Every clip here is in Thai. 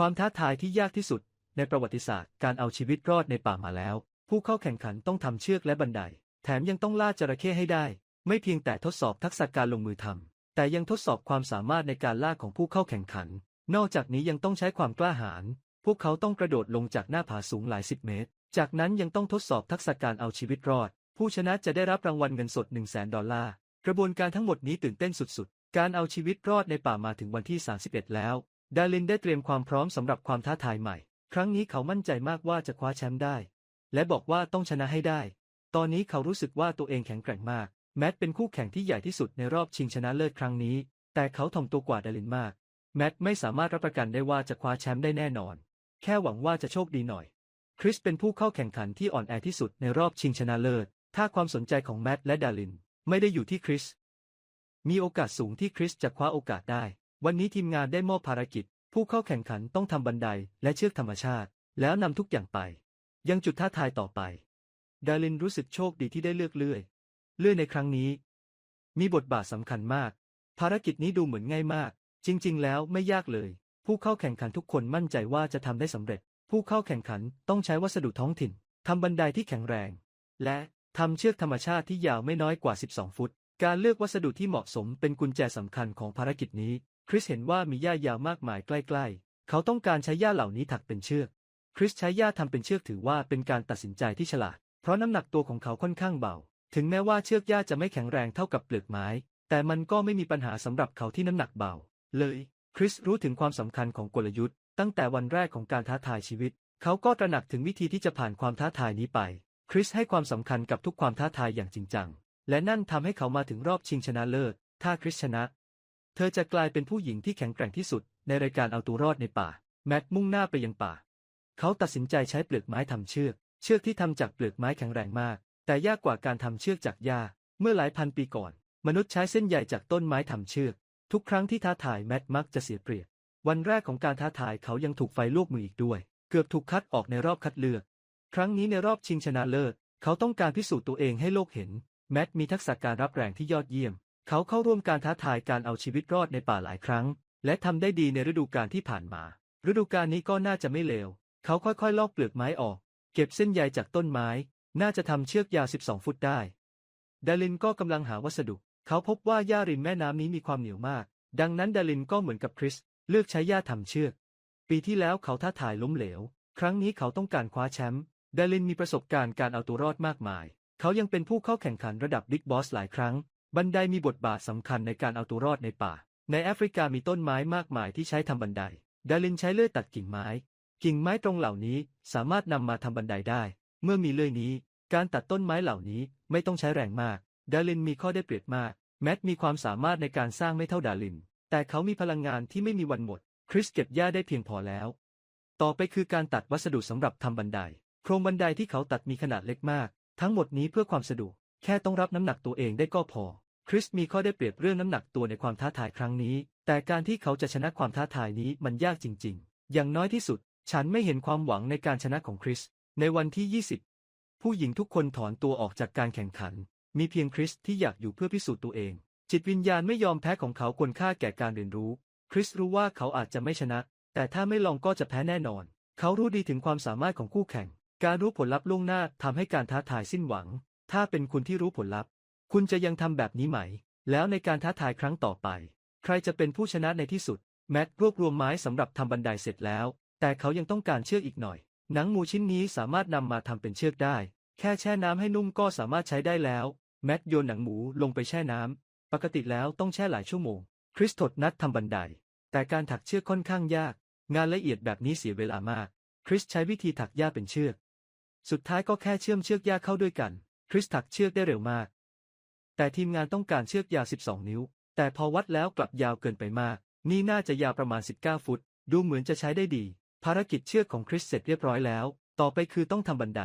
ความท้าทายที่ยากที่สุด ในประวัติศาสตร์การเอาชีวิตรอดในป่ามาแล้ว ผู้เข้าแข่งขันต้องทำเชือกและบันได แถมยังต้องล่าจระเข้ให้ได้ ไม่เพียงแต่ทดสอบทักษะการลงมือทำแต่ยังทดสอบความสามารถในการล่าของผู้เข้าแข่งขัน นอกจากนี้ยังต้องใช้ความกล้าหาญพวกเขาต้องกระโดดลงจากหน้าผาสูงหลายสิบเมตร จากนั้นยังต้องทดสอบทักษะการเอาชีวิตรอด ผู้ชนะจะได้รับรางวัลเงินสด 1 0 0 0 0แสนดอลลาร์ กระบวนการทั้งหมดนี้ตื่นเต้นสุดๆ การเอาชีวิตรอดในป่ามาถึงวันที่ 31 แล้ว ดารินได้เตรียมความพร้อมสำหรับความท้าทายใหม่ ครั้งนี้เขามั่นใจมากว่าจะคว้าแชมป์ได้ และบอกว่าต้องชนะให้ได้ ตอนนี้เขารู้สึกว่าตัวเองแข็งแกร่งมาก แมตเป็นคู่แข่งที่ใหญ่ที่สุดในรอบชิงชนะเลิศครั้งนี้ แต่เขาถ่อมตัวกว่าดารินมาก แมตไม่สามารถรับประกันได้ว่าจะคว้าแชมป์ได้แน่นอน แค่หวังว่าจะโชคดีหน่อย คริสเป็นผู้เข้าแข่งขันที่อ่อนแอที่สุดในรอบชิงชนะเลิศ ถ้าความสนใจของแมตและดาริน ไม่ได้อยู่ที่คริส มีโอกาสสูงที่คริสจะคว้าโอกาสได้ วันนี้ทีมงานได้มอบภารกิจ ผู้เข้าแข่งขันต้องทำบันไดและเชือกธรรมชาติ แล้วนำทุกอย่างไป ยังจุดท้าทายต่อไป ดารินรู้สึกโชคดีที่ได้เลือกเลื่อย เลื่อยในครั้งนี้ มีบทบาทสำคัญมาก ภารกิจนี้ดูเหมือนง่ายมาก จริง ๆ แล้วไม่ยากเลย ผู้เข้าแข่งขันทุกคนมั่นใจว่าจะทำได้สำเร็จ ผู้เข้าแข่งขันต้องใช้วัสดุท้องถิ่นทำบันไดที่แข็งแรง และทำเชือกธรรมชาติที่ยาวไม่น้อยกว่า 12 ฟุต การเลือกวัสดุที่เหมาะสมเป็นกุญแจสำคัญของภารกิจนี้ คริสเห็นว่ามีหญ้ายาวมากมายใกล้ ๆ เขาต้องการใช้หญ้าเหล่านี้ถักเป็นเชือก คริสใช้หญ้าทำเป็นเชือกถือว่าเป็นการตัดสินใจที่ฉลาด เพราะน้ำหนักตัวของเขาค่อนข้างเบา ถึงแม้ว่าเชือกหญ้าจะไม่แข็งแรงเท่ากับเปลือกไม้ แต่มันก็ไม่มีปัญหาสำหรับเขาที่น้ำหนักเบา เลย คริสรู้ถึงความสำคัญของกลยุทธ์ ตั้งแต่วันแรกของการท้าทายชีวิต เขาก็ตระหนักถึงวิธีที่จะผ่านความท้าทายนี้ไป คริสให้ความสำคัญกับทุกความท้าทายอย่างจริงจัง และนั่นทำให้เขามาถึงรอบชิงชนะเลิศ ถ้าคริสชนะ เธอจะกลายเป็นผู้หญิงที่แข็งแกร่งที่สุด ในรายการเอาตัวรอดในป่า แม็กมุ่งหน้าไปยังป่า เขาตัดสินใจใช้เปลือกไม้ทำเชือก เชือกที่ทำจากเปลือกไม้แข็งแรงมาก แต่ยากกว่าการทำเชือกจากหญ้า เมื่อหลายพันปีก่อน มนุษย์ใช้เส้นใยจากต้นไม้ทำเชือก ทุกครั้งที่ท้าทายแมทมักจะเสียเปรียบ วันแรกของการท้าทายเขายังถูกไฟลวกมืออีกด้วย เกือบถูกคัดออกในรอบคัดเลือก ครั้งนี้ในรอบชิงชนะเลิศ เขาต้องการพิสูจน์ตัวเองให้โลกเห็น แมทมีทักษะการรับแรงที่ยอดเยี่ยม เขาเข้าร่วมการท้าทายการเอาชีวิตรอดในป่าหลายครั้ง และทำได้ดีในฤดูกาลที่ผ่านมา ฤดูกาลนี้ก็น่าจะไม่เลว เขาค่อยๆ ลอกเปลือกไม้ออก เก็บเส้นใยจากต้นไม้ น่าจะทำเชือกยาว 12 ฟุตได้ ดารินก็กำลังหาวัสดุ เขาพบว่าหญ้าริมแม่น้ำนี้มีความเหนียวมาก ดังนั้นดารินก็เหมือนกับคริส เลือกใช้หญ้าทำเชือก ปีที่แล้วเขาท้าทายล้มเหลว ครั้งนี้เขาต้องการคว้าแชมป์ ดารินมีประสบการณ์การเอาตัวรอดมากมาย เขายังเป็นผู้เข้าแข่งขันระดับบิ๊กบอสหลายครั้ง บันไดมีบทบาทสำคัญในการเอาตัวรอดในป่า ในแอฟริกามีต้นไม้มากมายที่ใช้ทำบันได ดารินใช้เลื่อยตัดกิ่งไม้ กิ่งไม้ตรงเหล่านี้สามารถนำมาทำบันไดได้ เมื่อมีเลื่อยนี้ การตัดต้นไม้เหล่านี้ไม่ต้องใช้แรงมาก ดารินมีข้อได้เปรียบมาก แมทมีความสามารถในการสร้างไม่เท่าดาริน แต่เขามีพลังงานที่ไม่มีวันหมด คริสเก็บหญ้าได้เพียงพอแล้ว ต่อไปคือการตัดวัสดุสำหรับทำบันได โครงบันไดที่เขาตัดมีขนาดเล็กมาก ทั้งหมดนี้เพื่อความสะดวก แค่ต้องรับน้ำหนักตัวเองได้ก็พอ คริสมีข้อได้เปรียบเรื่องน้ำหนักตัวในความท้าทายครั้งนี้ แต่การที่เขาจะชนะความท้าทายนี้มันยากจริง ๆ อย่างน้อยที่สุด ฉันไม่เห็นความหวังในการชนะของคริส ในวันที่ 20 ผู้หญิงทุกคนถอนตัวออกจากการแข่งขัน มีเพียงคริสที่อยากอยู่เพื่อพิสูจน์ตัวเอง จิตวิญญาณไม่ยอมแพ้ของเขาควรค่าแก่การเรียนรู้ คริสรู้ว่าเขาอาจจะไม่ชนะ แต่ถ้าไม่ลองก็จะแพ้แน่นอน เขารู้ดีถึงความสามารถของคู่แข่ง การรู้ผลลัพธ์ล่วงหน้าทำให้การท้าทายสิ้นหวัง ถ้าเป็นคุณที่รู้ผลลัพธ์ คุณจะยังทำแบบนี้ไหม แล้วในการท้าทายครั้งต่อไป ใครจะเป็นผู้ชนะในที่สุด แมทรวบรวมไม้สำหรับทำบันไดเสร็จแล้ว แต่เขายังต้องการเชือกอีกหน่อย หนังหมูชิ้นนี้สามารถนำมาทำเป็นเชือกได้ แค่แช่น้ำให้นุ่มก็สามารถใช้ได้แล้ว แมทโยนหนังหมูลงไปแช่น้ำ ปกติแล้วต้องแช่หลายชั่วโมง คริสถดนัดทำบันได แต่การถักเชือกค่อนข้างยาก งานละเอียดแบบนี้เสียเวลามาก คริสใช้วิธีถักหญ้าเป็นเชือก สุดท้ายก็แค่เชื่อมเชือกหญ้าเข้าด้วยกัน คริสถักเชือกได้เร็วมาก แต่ทีมงานต้องการเชือกยาว 12 นิ้ว แต่พอวัดแล้วกลับยาวเกินไปมาก นี่น่าจะยาวประมาณ 19 ฟุต ดูเหมือนจะใช้ได้ดี ภารกิจเชือกของคริสเสร็จเรียบร้อยแล้ว ต่อไปคือต้องทำบันได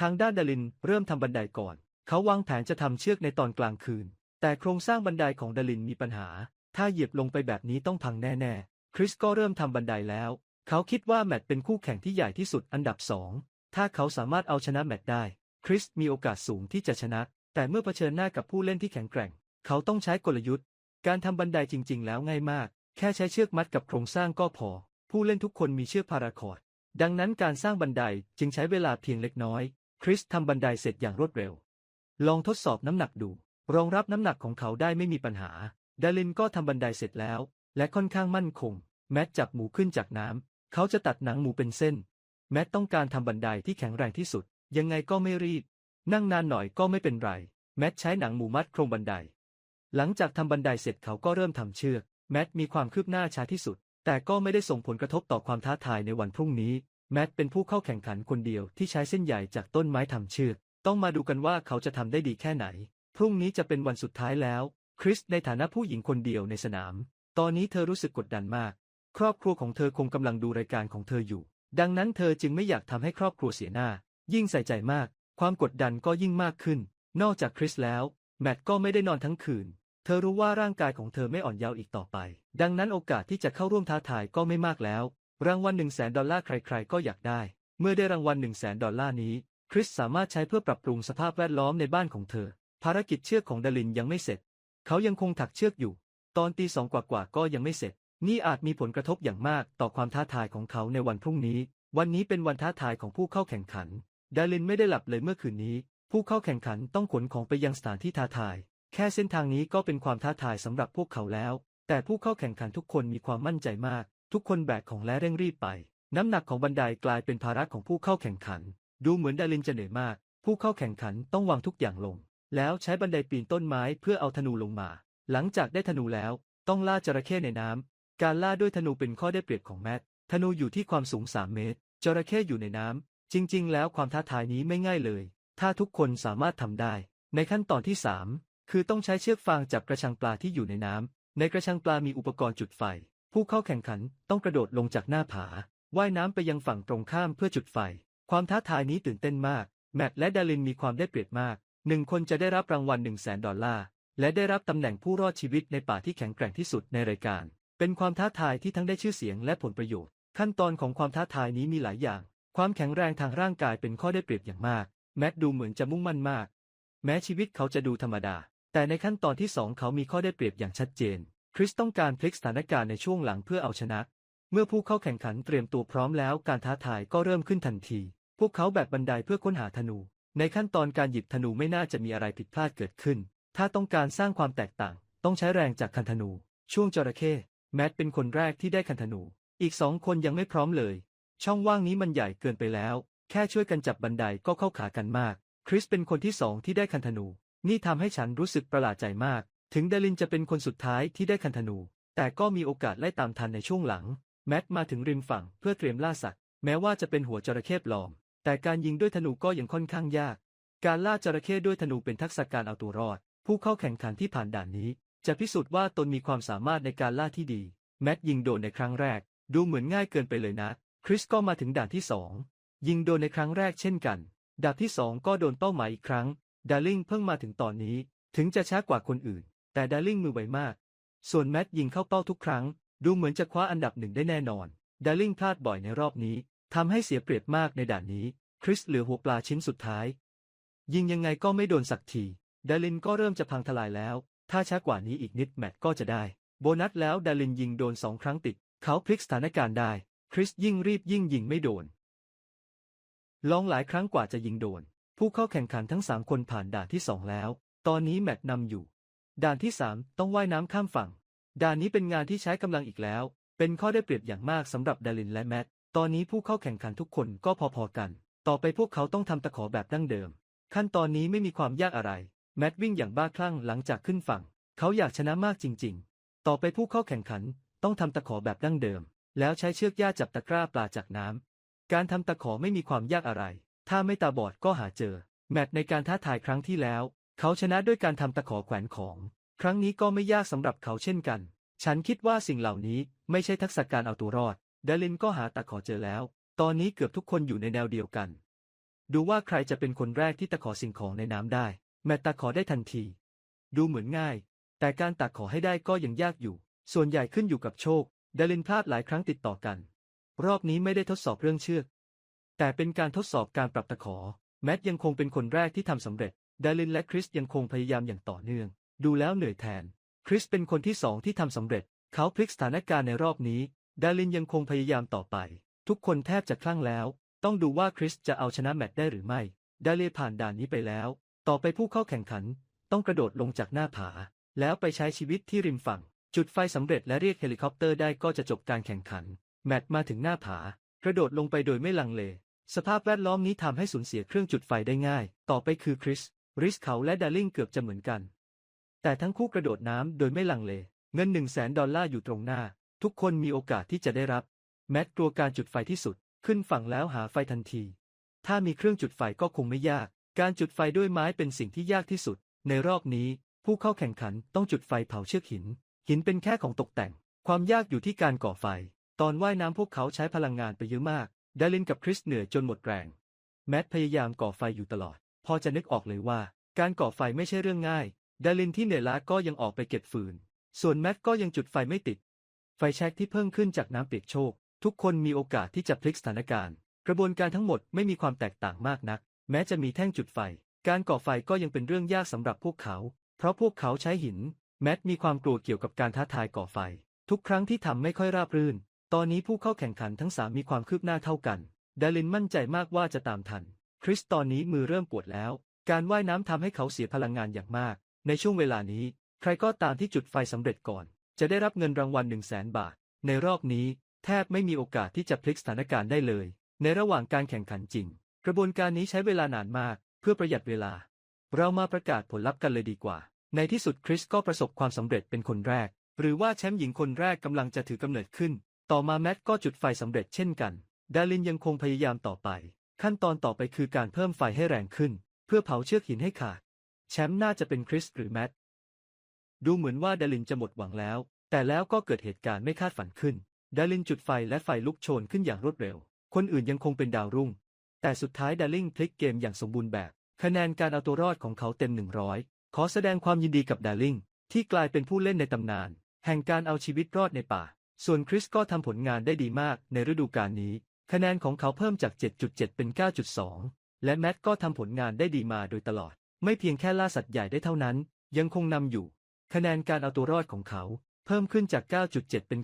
ทางด้านดารินเริ่มทำบันไดก่อน เขาวางแผนจะทำเชือกในตอนกลางคืน แต่โครงสร้างบันไดของดารินมีปัญหา ถ้าเหยียบลงไปแบบนี้ต้องพังแน่ๆ คริสก็เริ่มทำบันไดแล้ว เขาคิดว่าแมตต์เป็นคู่แข่งที่ใหญ่ที่สุดอันดับสองถ้าเขาสามารถเอาชนะแมตต์ได้ คริสมีโอกาสสูงที่จะชนะ แต่เมื่อเผชิญหน้ากับผู้เล่นที่แข็งแกร่ง เขาต้องใช้กลยุทธ์ การทำบันไดจริง ๆ แล้วง่ายมาก แค่ใช้เชือกมัดกับโครงสร้างก็พอ ผู้เล่นทุกคนมีเชือกพาราคอร์ด ดังนั้นการสร้างบันไดจึงใช้เวลาเพียงเล็กน้อย คริสทำบันไดเสร็จอย่างรวดเร็ว ลองทดสอบน้ำหนักดู รองรับน้ำหนักของเขาได้ไม่มีปัญหา ดารินก็ทำบันไดเสร็จแล้ว และค่อนข้างมั่นคง แมทจับหมูขึ้นจากน้ำเขาจะตัดหนังหมูเป็นเส้น แมทต้องการทำบันไดที่แข็งแรงที่สุด ยังไงก็ไม่รีบ นั่งนานหน่อยก็ไม่เป็นไร แมทใช้หนังหมูมัดโครงบันได หลังจากทำบันไดเสร็จเขาก็เริ่มทำเชือก แมทมีความคืบหน้าช้าที่สุด แต่ก็ไม่ได้ส่งผลกระทบต่อความท้าทายในวันพรุ่งนี้ แมทเป็นผู้เข้าแข่งขันคนเดียวที่ใช้เส้นใหญ่จากต้นไม้ทำเชือก ต้องมาดูกันว่าเขาจะทำได้ดีแค่ไหน พรุ่งนี้จะเป็นวันสุดท้ายแล้ว คริสในฐานะผู้หญิงคนเดียวในสนาม ตอนนี้เธอรู้สึกกดดันมาก ครอบครัวของเธอคงกำลังดูรายการของเธออยู่ ดังนั้นเธอจึงไม่อยากทำให้ครอบครัวเสียหน้า ยิ่งใส่ใจมาก ความกดดันก็ยิ่งมากขึ้น นอกจากคริสแล้ว แมทก็ไม่ได้นอนทั้งคืน เธอรู้ว่าร่างกายของเธอไม่อ่อนเยาว์อีกต่อไป ดังนั้นโอกาสที่จะเข้าร่วมท้าทายก็ไม่มากแล้ว รางวัลหนึ่งแสนดอลลาร์ใคร ๆ ก็อยากได้ เมื่อได้รางวัลหนึ่งแสนดอลลาร์นี้ คริสสามารถใช้เพื่อปรับปรุงสภาพแวดล้อมในบ้านของเธอ ภารกิจเชือกของดารินยังไม่เสร็จ เขายังคงถักเชือกอยู่ ตอนตีสองกว่าๆก็ยังไม่เสร็จ นี่อาจมีผลกระทบอย่างมากต่อความท้าทายของเขาในวันพรุ่งนี้ วันนี้เป็นวันท้าทายของผู้เข้าแข่งขัน ดารินไม่ได้หลับเลยเมื่อคืนนี้ ผู้เข้าแข่งขันต้องขนของไปยังสถานที่ท้าทาย แค่เส้นทางนี้ก็เป็นความท้าทายสำหรับพวกเขาแล้ว แต่ผู้เข้าแข่งขันทุกคนมีความมั่นใจมาก ทุกคนแบกของและเร่งรีบไป น้ำหนักของบันไดกลายเป็นภาระของผู้เข้าแข่งขัน ดูเหมือนดารินจะเหนื่อยมาก ผู้เข้าแข่งขันต้องวางทุกอย่างลง แล้วใช้บันไดปีนต้นไม้เพื่อเอาธนูลงมา หลังจากได้ธนูแล้ว ต้องล่าจระเข้ในน้ำการล่าด้วยธนูเป็นข้อได้เปรียบของแมทธนูอยู่ที่ความสูง 3 เมตร จระเข้อยู่ในน้ำ จริง ๆ แล้วความท้าทายนี้ไม่ง่ายเลย ถ้าทุกคนสามารถทำได้ ในขั้นตอนที่ 3 คือต้องใช้เชือกฟางจับกระชังปลาที่อยู่ในน้ำในกระชังปลามีอุปกรณ์จุดไฟ ผู้เข้าแข่งขันต้องกระโดดลงจากหน้าผา ว่ายน้ำไปยังฝั่งตรงข้ามเพื่อจุดไฟ ความท้าทายนี้ตื่นเต้นมาก แมทและดารินมีความได้เปรียบมากหนึ่งคนจะได้รับรางวัล1 0 0 0 0แสนดอลลาร์ และได้รับตำแหน่งผู้รอดชีวิตในป่าที่แข็งแกร่งที่สุดในรายการ เป็นความท้าทายที่ทั้งได้ชื่อเสียงและผลประโยชน์ ขั้นตอนของความท้าทายนี้มีหลายอย่าง ความแข็งแรงทางร่างกายเป็นข้อได้เปรียบอย่างมาก แมทดูเหมือนจะมุ่งมั่นมาก แม้ชีวิตเขาจะดูธรรมดา แต่ในขั้นตอนที่สองเขามีข้อได้เปรียบอย่างชัดเจน คริสต้องการพลิกสถานการณ์ในช่วงหลังเพื่อเอาชนะ เมื่อผู้เข้าแข่งขันเตรียมตัวพร้อมแล้วการท้าทายก็เริ่มขึ้นทันที พวกเขาแบกบันไดเพื่อค้นหาธนู ในขั้นตอนการหยิบธนูไม่น่าจะมีอะไรผิดพลาดเกิดขึ้น ถ้าต้องการสร้างความแตกต่าง ต้องใช้แรงจากคันธนู ช่วงจระเข้แมทเป็นคนแรกที่ได้คันธนู อีกสองคนยังไม่พร้อมเลย ช่องว่างนี้มันใหญ่เกินไปแล้ว แค่ช่วยกันจับบันไดก็เข้าขากันมาก คริสเป็นคนที่สองที่ได้คันธนู นี่ทำให้ฉันรู้สึกประหลาดใจมาก ถึงเดลินจะเป็นคนสุดท้ายที่ได้คันธนู แต่ก็มีโอกาสไล่ตามทันในช่วงหลัง แมทมาถึงริมฝั่งเพื่อเตรียมล่าสัตว์ แม้ว่าจะเป็นหัวจระเข้ปลอม แต่การยิงด้วยธนูก็ยังค่อนข้างยาก การล่าจระเข้ด้วยธนูเป็นทักษะการเอาตัวรอด ผู้เข้าแข่งขันที่ผ่านด่านนี้ จะพิสูจน์ว่าตนมีความสามารถในการล่าที่ดี แมทยิงโดนในครั้งแรก ดูเหมือนง่ายเกินไปเลยนะ คริสก็มาถึงด่านที่สองยิงโดนในครั้งแรกเช่นกันดาบที่สองก็โดนเป้าหมายอีกครั้ง ดาร์ลิงเพิ่งมาถึงตอนนี้ ถึงจะช้ากว่าคนอื่น แต่ดาร์ลิงมือไวมาก ส่วนแมทยิงเข้าเป้าทุกครั้ง ดูเหมือนจะคว้าอันดับหนึ่งได้แน่นอน ดาร์ลิงพลาดบ่อยในรอบนี้ทำให้เสียเปรียบมากในด่านนี้ คริสเหลือหัวปลาชิ้นสุดท้าย ยิงยังไงก็ไม่โดนสักที ดารินก็เริ่มจะพังทลายแล้ว ถ้าช้ากว่านี้อีกนิดแมตก็จะได้ โบนัสแล้วดารินยิงโดนสองครั้งติด เขาพลิกสถานการณ์ได้ คริสยิ่งรีบยิ่งยิงไม่โดน ลองหลายครั้งกว่าจะยิงโดน ผู้เข้าแข่งขันทั้งสามคนผ่านด่านที่สองแล้ว ตอนนี้แมตนำอยู่ ด่านที่สามต้องว่ายน้ำข้ามฝั่ง ด่านนี้เป็นงานที่ใช้กำลังอีกแล้ว เป็นข้อได้เปรียบอย่างมากสำหรับดารินและแมตตอนนี้ผู้เข้าแข่งขันทุกคนก็พอๆกัน ต่อไปพวกเขาต้องทำตะขอแบบดั้งเดิม ขั้นตอนนี้ไม่มีความยากอะไร แมทวิ่งอย่างบ้าคลั่งหลังจากขึ้นฝั่ง เขาอยากชนะมากจริง ๆ ต่อไปผู้เข้าแข่งขันต้องทำตะขอแบบดั้งเดิม แล้วใช้เชือกย่าจับตะกร้าปลาจากน้ำ การทำตะขอไม่มีความยากอะไร ถ้าไม่ตาบอดก็หาเจอ แมทในการท้าทายครั้งที่แล้ว เขาชนะด้วยการทำตะขอแขวนของ ครั้งนี้ก็ไม่ยากสำหรับเขาเช่นกัน ฉันคิดว่าสิ่งเหล่านี้ไม่ใช่ทักษะการเอาตัวรอด ดารินก็หาตะขอเจอแล้ว ตอนนี้เกือบทุกคนอยู่ในแนวเดียวกัน ดูว่าใครจะเป็นคนแรกที่ตะขอสิ่งของในน้ำได้ แมตตะขอได้ทันที ดูเหมือนง่าย แต่การตักขอให้ได้ก็ยังยากอยู่ ส่วนใหญ่ขึ้นอยู่กับโชค ดารินพลาดหลายครั้งติดต่อกัน รอบนี้ไม่ได้ทดสอบเรื่องเชือก แต่เป็นการทดสอบการปรับตะขอ แมทยังคงเป็นคนแรกที่ทำสำเร็จ ดารินและคริสยังคงพยายามอย่างต่อเนื่อง ดูแล้วเหนื่อยแทน คริสเป็นคนที่สองที่ทำสำเร็จ เขาพลิกสถานการณ์ในรอบนี้ ดารินยังคงพยายามต่อไป ทุกคนแทบจะคลั่งแล้ว ต้องดูว่าคริสจะเอาชนะแมตต์ได้หรือไม่ ดาเลีผ่านด่านนี้ไปแล้ว ต่อไปผู้เข้าแข่งขัน ต้องกระโดดลงจากหน้าผา แล้วไปใช้ชีวิตที่ริมฝั่ง จุดไฟสำเร็จและเรียกเฮลิคอปเตอร์ได้ก็จะจบการแข่งขัน แมตต์มาถึงหน้าผากระโดดลงไปโดยไม่ลังเล สภาพแวดล้อมนี้ทำให้สูญเสียเครื่องจุดไฟได้ง่าย ต่อไปคือคริส ริสเขาและดาริงเกือบจะเหมือนกัน แต่ทั้งคู่กระโดดน้ำโดยไม่ลังเล เงินหนึ่งแสนดอลลาร์อยู่ตรงหน้า ทุกคนมีโอกาสที่จะได้รับ แมตต์กลัวการจุดไฟที่สุด ขึ้นฝั่งแล้วหาไฟทันที ถ้ามีเครื่องจุดไฟก็คงไม่ยาก การจุดไฟด้วยไม้เป็นสิ่งที่ยากที่สุด ในรอบนี้ ผู้เข้าแข่งขันต้องจุดไฟเผาเชือกหิน หินเป็นแค่ของตกแต่ง ความยากอยู่ที่การก่อไฟ ตอนว่ายน้ำพวกเขาใช้พลังงานไปเยอะมากดารินกับคริสเหนื่อยจนหมดแรง แมตต์พยายามก่อไฟอยู่ตลอด พอจะนึกออกเลยว่า การก่อไฟไม่ใช่เรื่องง่ายดารินที่เหนื่อยล้าก็ยังออกไปเก็บฟืน ส่วนแมตต์ก็ยังจุดไฟไม่ติด ไฟแช็กที่เพิ่มขึ้นจากน้ำเปียกโชก ทุกคนมีโอกาสที่จะพลิกสถานการณ์ กระบวนการทั้งหมดไม่มีความแตกต่างมากนัก แม้จะมีแท่งจุดไฟ การก่อไฟก็ยังเป็นเรื่องยากสำหรับพวกเขา เพราะพวกเขาใช้หิน แมตต์มีความกลัวเกี่ยวกับการท้าทายก่อไฟ ทุกครั้งที่ทำไม่ค่อยราบรื่น ตอนนี้ผู้เข้าแข่งขันทั้งสามมีความคืบหน้าเท่ากัน ดารินมั่นใจมากว่าจะตามทัน คริสตอนนี้มือเริ่มปวดแล้ว การว่ายน้ำทำให้เขาเสียพลังงานอย่างมาก ในช่วงเวลานี้ ใครก็ตามที่จุดไฟสำเร็จก่อน จะได้รับเงินรางวัล1 0 0 0 0แสนบาท ในรอบนี้ แทบไม่มีโอกาสที่จะพลิกสถานการณ์ได้เลย ในระหว่างการแข่งขันจริง กระบวนการนี้ใช้เวลานานมาก เพื่อประหยัดเวลา เรามาประกาศผลลัพธ์กันเลยดีกว่า ในที่สุดคริสก็ประสบความสำเร็จเป็นคนแรก หรือว่าแชมป์หญิงคนแรกกำลังจะถือกำเนิดขึ้น ต่อมาแมทก็จุดไฟสำเร็จเช่นกัน ดารินยังคงพยายามต่อไป ขั้นตอนต่อไปคือการเพิ่มไฟให้แรงขึ้น เพื่อเผาเชือกหินให้ขาด แชมป์น่าจะเป็นคริสหรือแมทดูเหมือนว่าดารินจะหมดหวังแล้ว แต่แล้วก็เกิดเหตุการณ์ไม่คาดฝันขึ้น ดารินจุดไฟและไฟลุกโชนขึ้นอย่างรวดเร็ว คนอื่นยังคงเป็นดาวรุ่ง แต่สุดท้ายดาริงพลิกเกมอย่างสมบูรณ์แบบ คะแนนการเอาตัวรอดของเขาเต็ม100 ขอแสดงความยินดีกับดาริงที่กลายเป็นผู้เล่นในตำนาน แห่งการเอาชีวิตรอดในป่า ส่วนคริสก็ทำผลงานได้ดีมากในฤดูกาลนี้ คะแนนของเขาเพิ่มจาก 7.7 เป็น 9.2 และแมตต์ก็ทำผลงานได้ดีมาโดยตลอด ไม่เพียงแค่ล่าสัตว์ใหญ่ได้เท่านั้น ยังคงนำอยู่ คะแนนการเอาตัวรอดของเขา เพิ่มขึ้นจาก 9.7 เป็น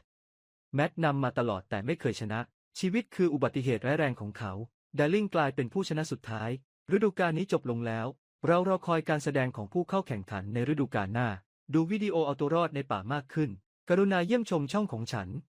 9.8 แมตต์นำมาตลอดแต่ไม่เคยชนะ ชีวิตคืออุบัติเหตุร้ายแรงของเขาดาริงกลายเป็นผู้ชนะสุดท้าย ฤดูกาลนี้จบลงแล้ว เรารอคอยการแสดงของผู้เข้าแข่งขันในฤดูกาลหน้า ดูวิดีโอเอาตัวรอดในป่ามากขึ้น กรุณาเยี่ยมชมช่องของฉัน